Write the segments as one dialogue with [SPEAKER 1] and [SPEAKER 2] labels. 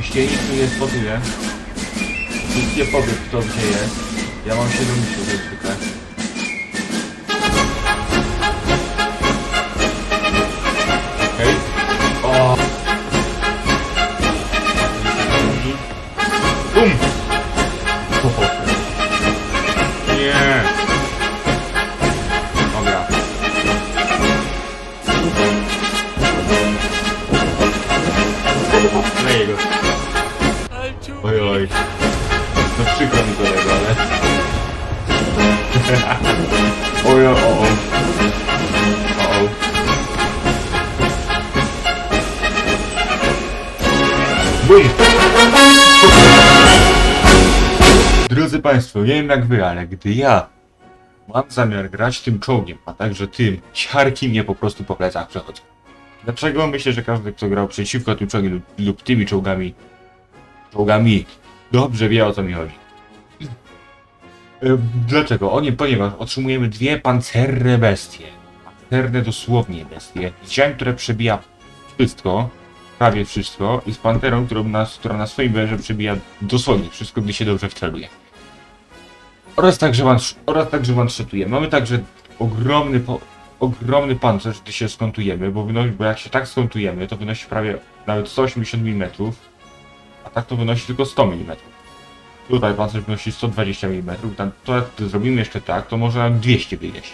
[SPEAKER 1] oczywiście, nikt tu nie spotuje. Nikt nie powie kto gdzie jest. Ja mam się domyślić jak. Bum! Drodzy Państwo, nie wiem jak Wy, ale gdy ja mam zamiar grać tym czołgiem, a także tym, siarki mnie po prostu po plecach przechodzą. Dlaczego? Myślę, że każdy, kto grał przeciwko tym czołgiem lub, lub tymi czołgami, czołgami, dobrze wie o co mi chodzi. E, Dlaczego? O nie, ponieważ otrzymujemy dwie pancerne bestie. Pancerne dosłownie bestie. Ziemi, które przebija wszystko, prawie wszystko, i z panterą, którą nas, która na swoim węże przebija dosłownie wszystko, gdy się dobrze wceluje. Oraz także, one, oraz także one-shotuje. Mamy także ogromny, po, ogromny pancerz, gdy się skontujemy, bo, wynosi, bo jak się tak skontujemy, to wynosi prawie nawet 180 mm, a tak to wynosi tylko 100 mm. Tutaj pancerz wynosi 120 mm, tam, to jak to zrobimy jeszcze tak, to może nam 200 wyjść.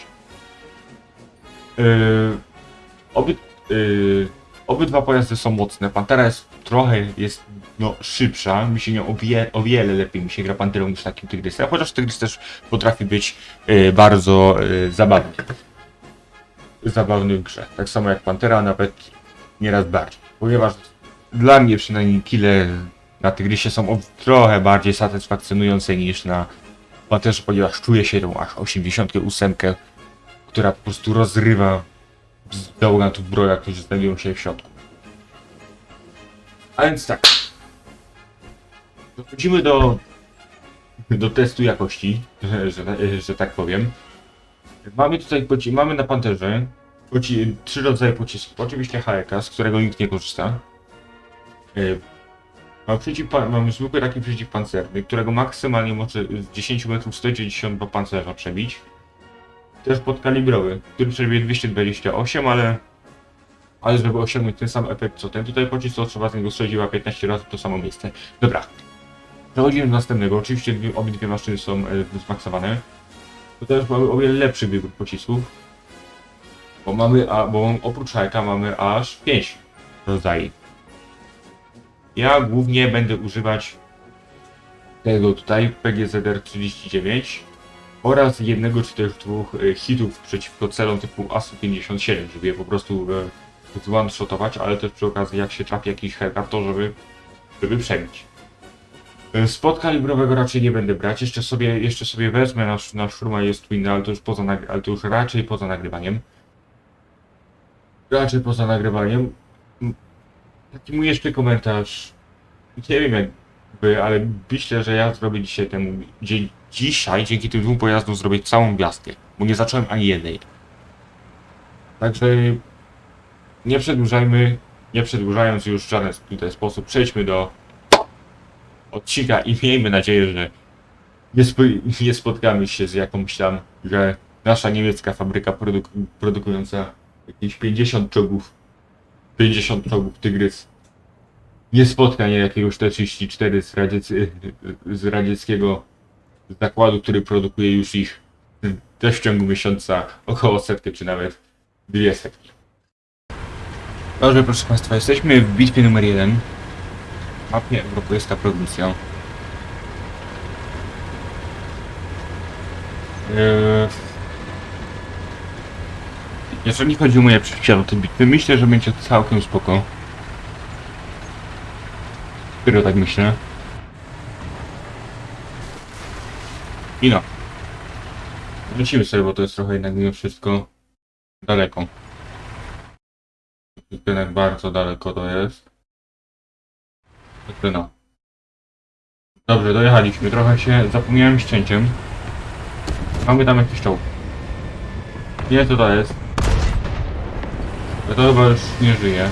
[SPEAKER 1] Yy, yy, obydwa pojazdy są mocne, Pantera jest trochę jest no, szybsza, mi się nią o, wie, o wiele lepiej mi się gra Panterą niż takim Tygrysem, chociaż Tygrys też potrafi być yy, bardzo yy, zabawny. Zabawny w grze. Tak samo jak Pantera, nawet nieraz bardziej. Ponieważ dla mnie przynajmniej kile na Tygrysie są trochę bardziej satysfakcjonujące niż na Panterze, ponieważ czuję się tą aż 88, która po prostu rozrywa z gałgantów broja, którzy znajdują się w środku. A więc tak. Dochodzimy do, do testu jakości, że, że, tak powiem. Mamy tutaj, mamy na Panterze poci- trzy rodzaje pocisków. Oczywiście HEK, z którego nikt nie korzysta. Mamy, przeciwpa- mamy zwykły taki przeciwpancerny, którego maksymalnie może z 10 metrów 192 pancerza przebić. Też podkalibrowy, który przebije 228, ale ale żeby osiągnąć ten sam efekt co ten tutaj pocisk, to trzeba z niego strzelić chyba 15 razy w to samo miejsce. Dobra. Przechodzimy do następnego. Oczywiście dwie, obydwie maszyny są e, zmaksowane. To też mamy o wiele lepszy wybór pocisków. Bo mamy, a, bo oprócz hajka mamy aż 5 rodzajów. Ja głównie będę używać tego tutaj, PGZR-39 oraz jednego czy też dwóch e, hitów przeciwko celom typu ASU-57, żeby je po prostu e, zone-shotować, ale też przy okazji jak się trafi jakiś headar, to żeby, żeby przebić. E, Spod kalibrowego raczej nie będę brać, jeszcze sobie, jeszcze sobie wezmę nasz, nasz Shurma jest Twin, ale to już poza, ale to już raczej poza nagrywaniem. Raczej poza nagrywaniem. Taki mój jeszcze komentarz. Nie wiem jak by, ale myślę, że ja zrobię dzisiaj temu. Dzie- dzisiaj dzięki tym dwóm pojazdom zrobię całą gwiazdkę, bo nie zacząłem ani jednej. Także nie przedłużajmy, nie przedłużając już w żaden tutaj sposób, przejdźmy do odcinka i miejmy nadzieję, że nie, spo- nie spotkamy się z jakąś tam, że nasza niemiecka fabryka produk produkująca jakieś 50 czołgów, 50 czołgów Tygrys nie spotka jakiegoś T-34 z, z radzieckiego zakładu, który produkuje już ich też w ciągu miesiąca około setkę czy nawet dwie setki. Dobrze, proszę Państwa, jesteśmy w bitwie numer 1. Mapie Europejska prowincja. Eee, Jeżeli chodzi o moje przejścia do tej bitwy, myślę, że będzie całkiem spoko. Serio tak myślę. I no. Lecimy sobie, bo to jest trochę jednak mimo wszystko daleko. Jednak bardzo daleko to jest. No. Dobrze, dojechaliśmy. Trochę się zapomniałem z. Mamy tam jakiś czołg. Nie, co to jest? To chyba już nie żyje.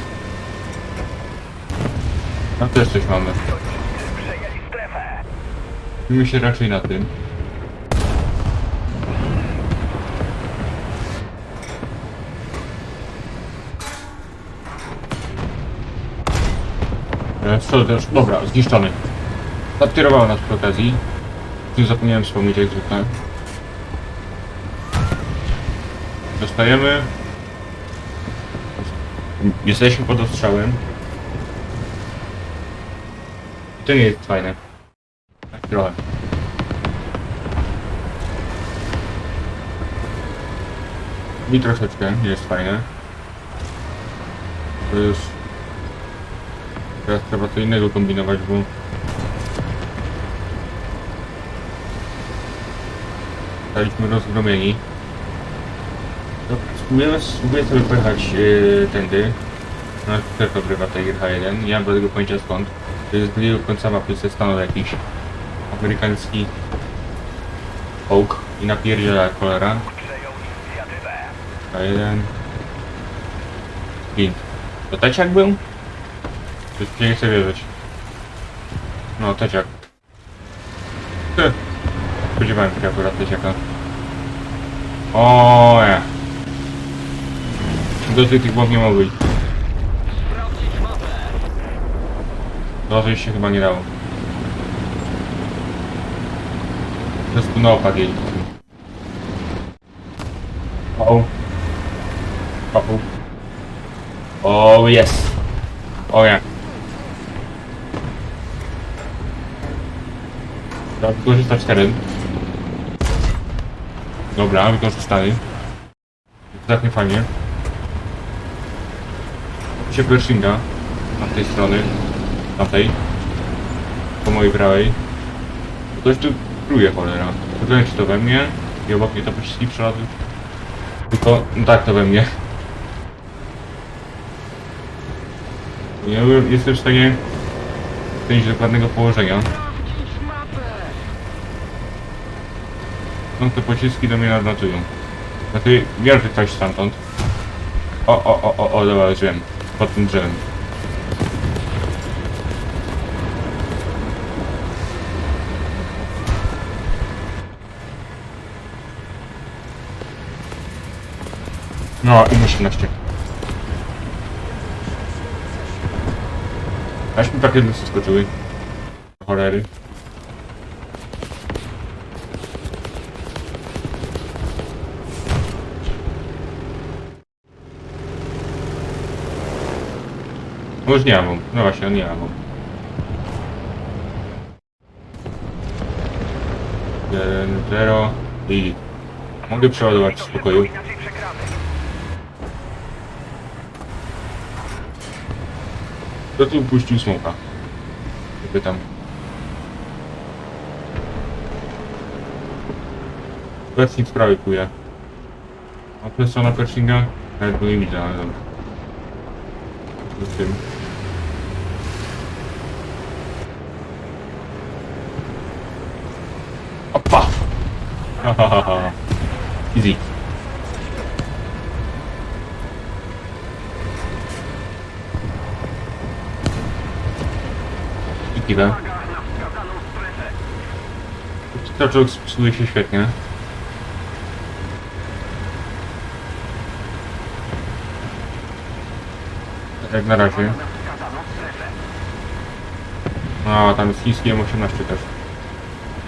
[SPEAKER 1] Tam też coś mamy. Skupimy się raczej na tym. Co też? Dobra, zniszczony. Zapierowało nas przy okazji. Tym zapomniałem wspomnieć jak zwykle. Dostajemy. Jesteśmy pod ostrzałem. I to nie jest fajne. Tak trochę. I troszeczkę jest fajne. To już... Teraz trzeba co innego kombinować, bo... Zostaliśmy rozgromieni. Dobra, spróbujemy, spróbuję sobie pojechać yy, tędy. No, też tej RH1. Nie mam do tego pojęcia skąd. To jest z drugiego końca mapy ze Stanów jakiś amerykański ołk i napierdziela cholera.
[SPEAKER 2] Przejął inicjatywę.
[SPEAKER 1] A jeden. Gin. To teciak był? Czy nie chcę wierzyć? No, teciak. Ty. Spodziewałem się akurat teciaka. O ja. Dosyć tych bomb nie
[SPEAKER 2] mapę.
[SPEAKER 1] Gorzej się chyba nie dało. Po prostu na opak jeździć. O. O. O, jest. O ja. Trzeba wykorzystać teren. Dobra, wykorzystany. Całkiem fajnie. się Pershinga na tej strony. Na tej. Po mojej prawej. Ktoś tu pluje cholera. Nie wiem czy to we mnie. I obok mnie to pociski przelazły. Tylko, no tak to we mnie. Ja jestem w stanie zdjąć dokładnego położenia. No te pociski do mnie nadlatują. Znaczy, wiem, że ktoś stamtąd. O, o, o, o, o, dobra, wiem. Pod tym drzewem. No, i 18. Aż mi takie skoczyły. Cholery. No już nie mam. No właśnie, nie mam. Jeden, zero i... Mogę przeładować w spokoju. Kto tu puścił smoka? Pytam. Pershing sprawy kuje. A jest strona Pershinga? Nawet go nie widzę, ale dobra. Z tym. Ha ha ha ha. Easy. I. Straczok spisuje się świetnie. Jak na razie. A, tam jest chiński M18 też.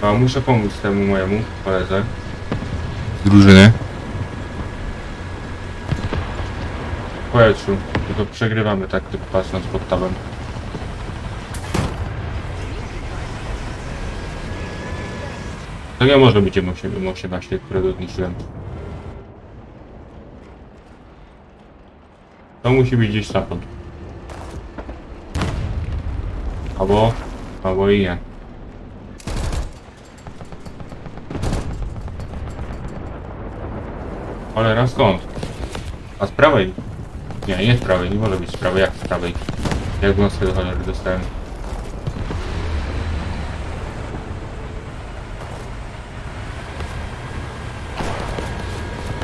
[SPEAKER 1] A, muszę pomóc temu mojemu koledze. Z drużyny. Powietrzu. Tylko przegrywamy tak, tylko patrząc pod tabem. To nie może być M18, którego zniszczyłem. To musi być gdzieś stamtąd. Albo... Albo i nie. Cholera skąd? A z prawej? Nie, nie z prawej, nie może być z prawej, jak z prawej? Jak w noskę do cholery dostałem.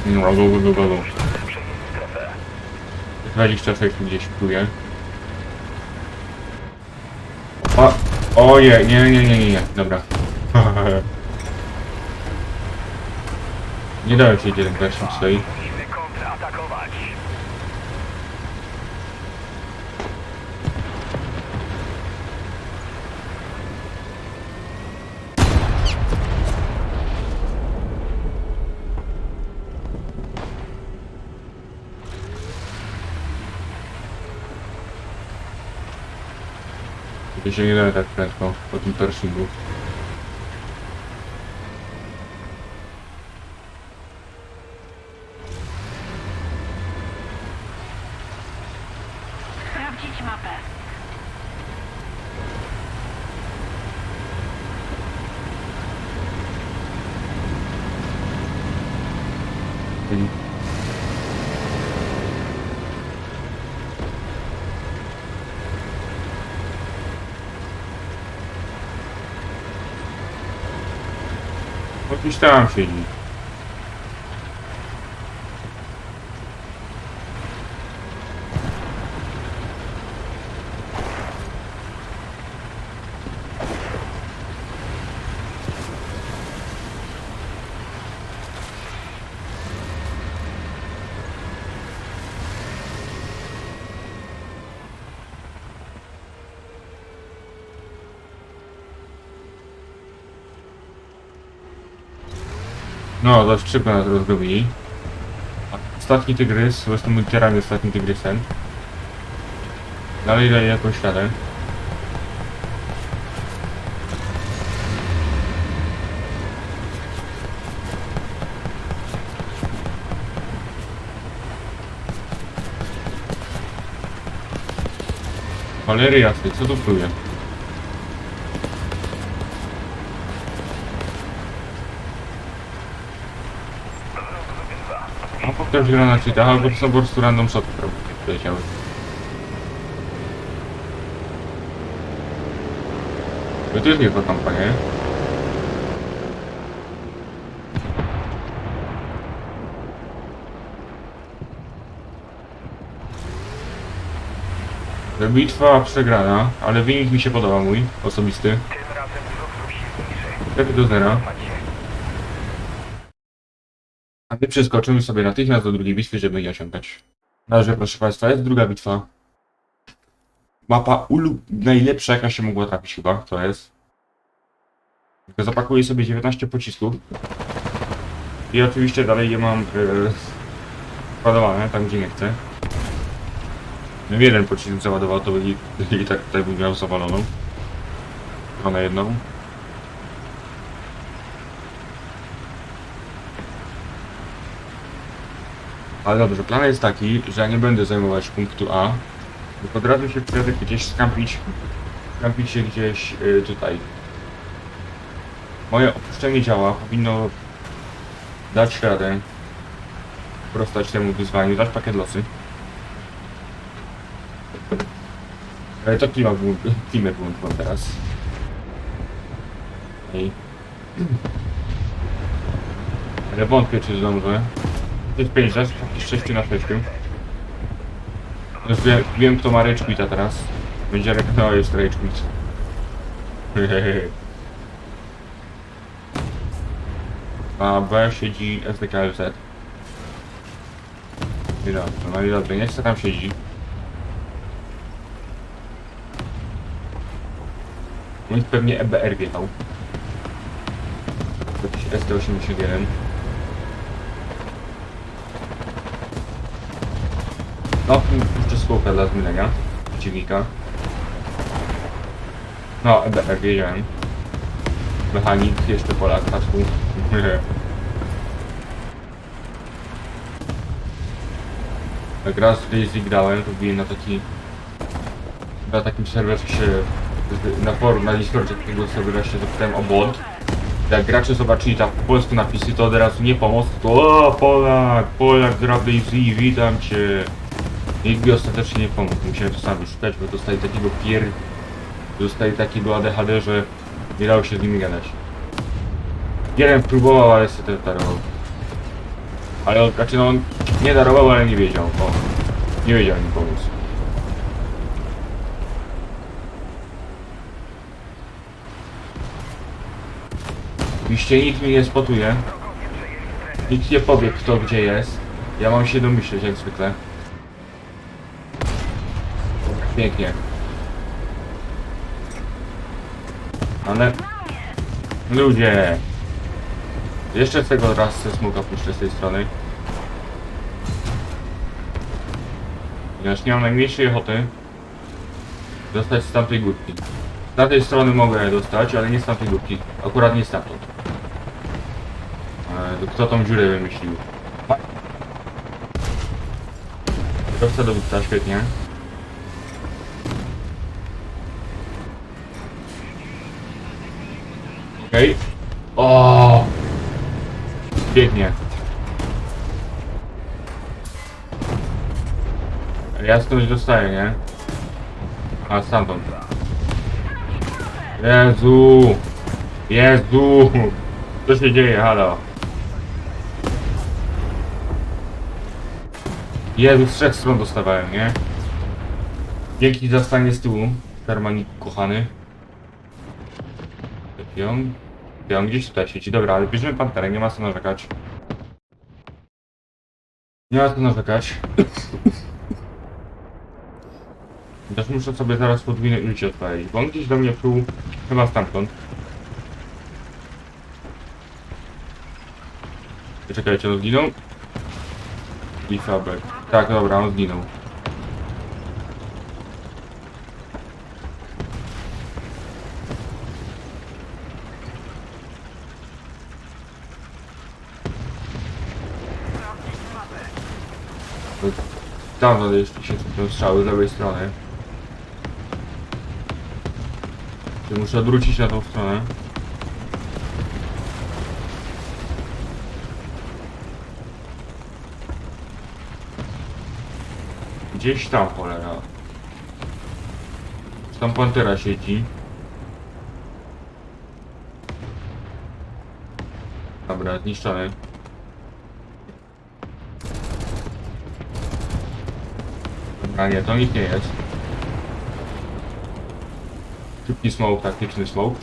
[SPEAKER 1] No, go, go, go, go, go.
[SPEAKER 2] Przejęli strefę.
[SPEAKER 1] 26 gdzieś pluje. O, o nie, nie, nie, nie, nie, nie, dobra. nie dałem się jeden pierwszym stoi.
[SPEAKER 2] Musimy
[SPEAKER 1] nie da tak prędko po tym pershingu. No gdzieś tam siedzi. No, dość szybko nas rozgrobili. Ostatni tygrys, jestem literalnie ostatnim tygrysem. Dalej daje jakąś radę. Cholery co tu pluje? też granacita, albo to są po prostu random shoty, które leciały. To też niezła kampania, nie? Bitwa przegrana, ale wynik mi się podoba mój, osobisty. 4 do
[SPEAKER 2] 0.
[SPEAKER 1] A my przeskoczymy sobie natychmiast do drugiej bitwy, żeby nie osiągać. Dobrze, proszę Państwa, jest druga bitwa. Mapa ulu... najlepsza jaka się mogła trafić chyba, to jest. Tylko zapakuję sobie 19 pocisków. I oczywiście dalej je mam yy, ładowane, tam gdzie nie chcę. Gdybym jeden pocisk załadował, to by i, i tak tutaj bym miał zawaloną. Tylko na jedną. Ale dobrze, plan jest taki, że ja nie będę zajmować punktu A, tylko od razu się przyjadę gdzieś skampić, skampić się gdzieś y, tutaj. Moje opuszczenie działa powinno dać radę sprostać temu wyzwaniu, dać pakiet losy. Ale to klimat, klimę wyłączyłem teraz. Ej. Ale wątpię czy zdążę. To jest 5 raz, jakieś 6 na 6. Już wiem, wiem kto ma rage teraz. Będzie reklamował jest rage quit. A B siedzi SDKLZ. I dobrze, no i dobrze, niech se tam siedzi. On pewnie EBR wjechał. Jakiś ST81. No, skółkę dla zmylenia przeciwnika. No, EBR, wiedziałem. Mechanik, jeszcze Polak, hasku. Jak raz Daisy grałem, to byłem na taki... Na takim serwerze się... Na forum, na Discordzie takiego serwera się zapytałem o błąd. Jak gracze zobaczyli tam po polsku napisy, to od razu nie pomoc, to o Polak, Polak gra w Daisy, witam cię. Rigby ostatecznie nie pomógł, musiałem to sam szukać, bo dostali takiego pier... Dostali takiego ADHD, że nie dało się z nimi gadać. Jeden próbował, ale się też darował. Ale on, znaczy no, on nie darował, ale nie wiedział. O, nie wiedział mi pomóc. Oczywiście nikt mi nie spotuje. Nikt nie powie kto gdzie jest. Ja mam się domyśleć jak zwykle. Pięknie. Ale... Ludzie! Jeszcze z tego raz ze smuka puszczę z tej strony. Ponieważ nie mam najmniejszej ochoty dostać z tamtej górki. Z tamtej strony mogę dostać, ale nie z tamtej górki. Akurat nie stamtąd. E, Kto tą dziurę wymyślił? Kierowca dowódca, świetnie. Okej. O! Pięknie. Ja skądś dostaję, nie? A stamtąd. Jezu! Jezu! Co się dzieje, halo? Jezu, z trzech stron dostawałem, nie? Dzięki za stanie z tyłu, Hermaniku kochany. Pion. Pion gdzieś tutaj siedzi. Dobra, ale bierzemy panterę, nie ma co narzekać. Nie ma co narzekać. Też muszę sobie zaraz podwójne ulicie odpalić, bo on gdzieś do mnie pluł chyba stamtąd. Czekajcie, on zginął? I Fabek. Tak, dobra, on zginął. Dawno jeszcze się są strzały z lewej strony. Czy muszę odwrócić na tą stronę? Gdzieś tam cholera. Tam pantera siedzi. Dobra, zniszczony. Dobra, nie, to nikt nie jest. Szybki smoke, taktyczny smoke.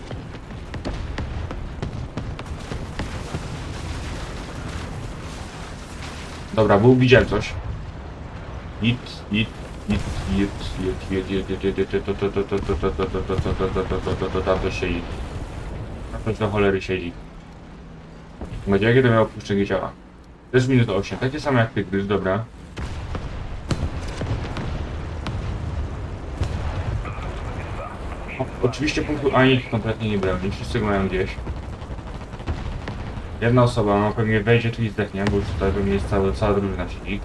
[SPEAKER 1] Dobra, był widziałem coś. Nic, nic, nic, nic, nic, nic, nic, nic, nic, to, to, to, to, to, to, to, to, to, to, to, to, to, to, to, tam to siedzi. Tam coś do cholery siedzi. Będzie jakie to miało puszczenie ciała? Też minut 8, takie same jak tygrys, dobra. Oczywiście punktu A kompletnie nie broni, wszyscy go mają gdzieś. Jedna osoba no, pewnie wejdzie tu i zdechnie, bo już tutaj pewnie jest cała, cała drużyna siedzi.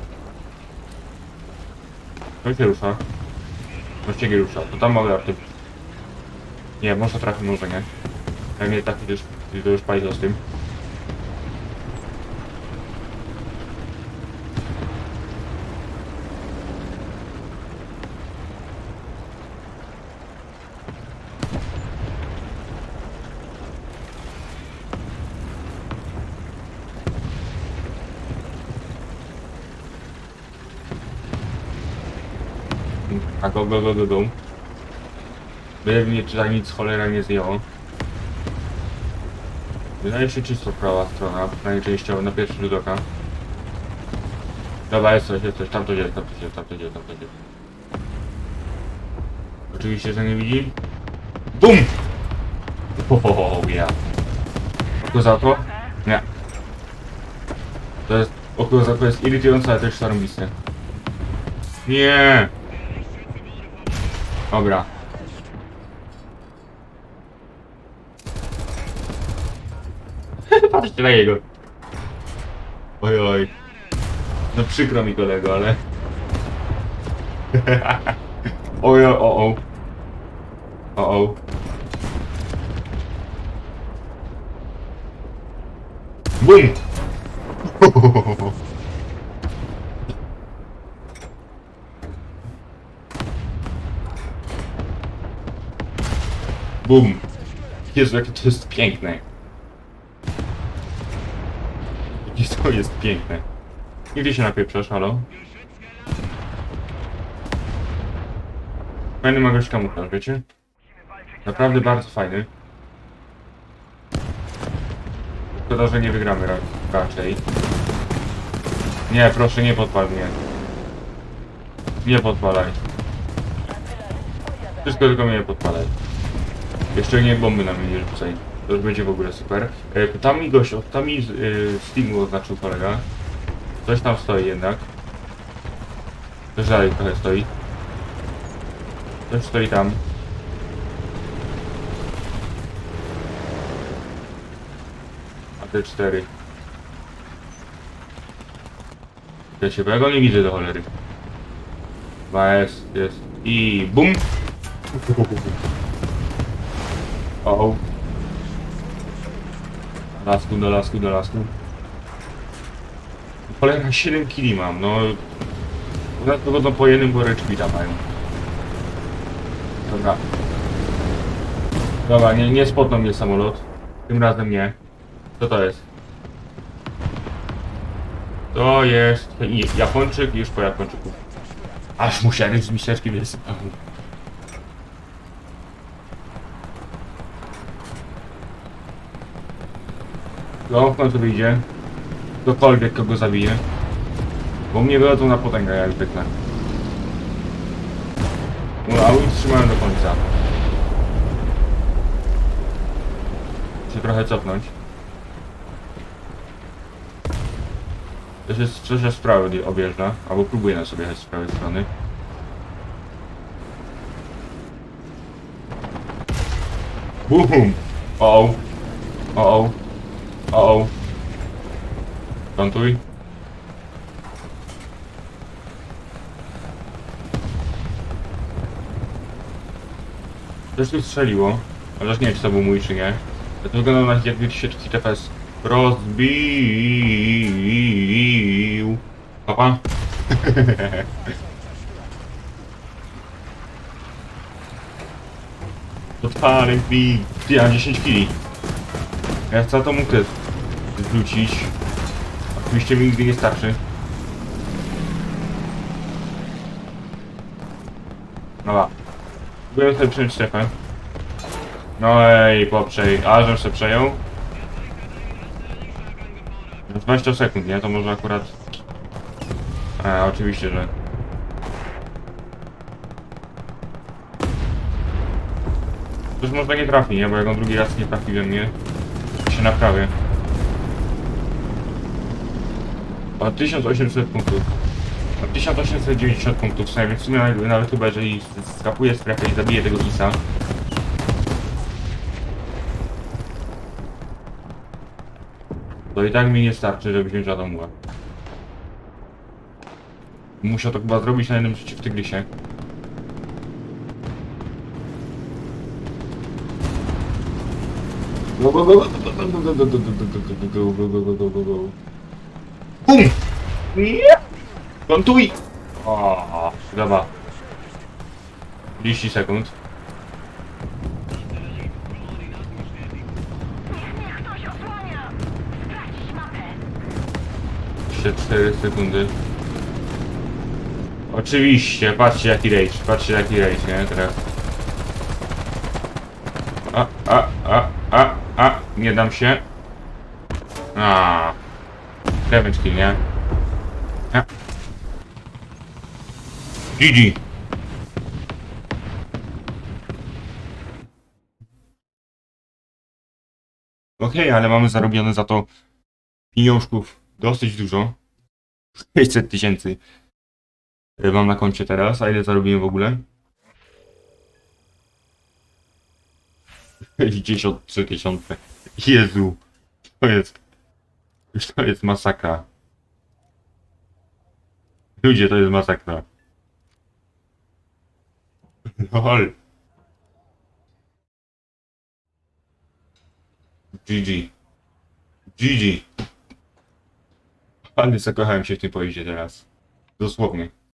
[SPEAKER 1] To się rusza. Właściwie rusza, to tam mogę artyk. Nie, może trafi, może nie. Jak nie tak, to już, to już z tym. A go, go, go, go, go. Byle mnie tutaj nic cholera nie zdjęło. Wydaje się czysto prawa strona, przynajmniej częściowo na pierwszy rzut oka. Dobra, jest coś, jest coś, tam to jest, tam to jest, tam to jest, tam to jest. Oczywiście, że nie widzi. BUM! Ohohoho, ja. Oko za to? Nie. To jest, oko za to jest irytujące, ale też zarąbiste. Nie! Dobra. Patrzcie na jego. Oj, oj. No przykro mi kolego, ale... oj, o, o, o. O, o. BUM! Bum. Jezu, jakie to jest piękne. Jakie to jest piękne. Nigdy się napieprzasz, halo? Fajny magoś kamuflaż, wiecie? Naprawdę bardzo fajny. Szkoda, że nie wygramy ra raczej. Nie, proszę, nie podpal mnie. Nie podpalaj. Wszystko tylko mnie nie podpalaj. Jeszcze nie bomby na mnie nie rzucaj. To już będzie w ogóle super. E, tam mi gość, tam mi z y, oznaczył kolega. Coś tam stoi jednak. Coś dalej trochę stoi. Coś stoi tam. A te cztery. Wiecie, bo ja go nie widzę do cholery. Chyba jest, jest. I bum! O. Do lasku, do lasku, do lasku. Cholera, 7 kili mam, no. One pogodzą po jednym, bo reczkwita mają. Dobra. Dobra, nie, nie spotnął mnie samolot. Tym razem nie. Co to jest? To jest Japończyk już po Japończyku. Aż musiałem z miseczki wysypał. No, w końcu wyjdzie. Ktokolwiek kogo zabije. Bo mnie wychodzą na potęgę jak zwykle. No, a trzymają do końca. Muszę trochę cofnąć. Coś jest, z prawej objeżdża, albo próbuje na sobie jechać z prawej strony. Bum! O, o, o, o, o. Plantuj. Coś tu strzeliło, chociaż nie wiem czy to był mój czy nie. To wygląda na jakby się TFS rozbił. Papa? Totalny. Ty, ja 10 kili. Ja chcę to mógł zrzucić. Oczywiście mi nigdy nie starczy. Dobra. Próbuję sobie przejąć strefę. No ej, poprzej. A, żem się przejął? 20 sekund, nie? To może akurat... A, oczywiście, że... Już może nie trafi, nie? Bo jak on drugi raz nie trafi we mnie, naprawię. O 1800 punktów. O 1890 punktów, w więc w sumie nawet- chyba jeżeli skapuje strefę i zabije tego Isa, to i tak mi nie starczy, żeby wziąć Adamuła. Musiał to chyba zrobić na jednym życiu w Tygrysie. Go, go, go, go, go, go! Kontuj! Dobra. 30 sekund. Jeszcze 4 sekundy. Oczywiście, patrzcie jaki rage, patrzcie jaki rage, nie? Teraz. A, a, a, a, a, nie dam się. A. Kill, nie? A. Okej, ale mamy zarobione za to pieniążków dosyć dużo. 600 tysięcy y, mam na koncie teraz, a ile zarobiłem w ogóle? 63 tysiące. Jezu, to jest, to jest masakra. Ludzie, to jest masakra. Lol. GG. GG. Ale zakochałem się w tym pojeździe teraz. Dosłownie.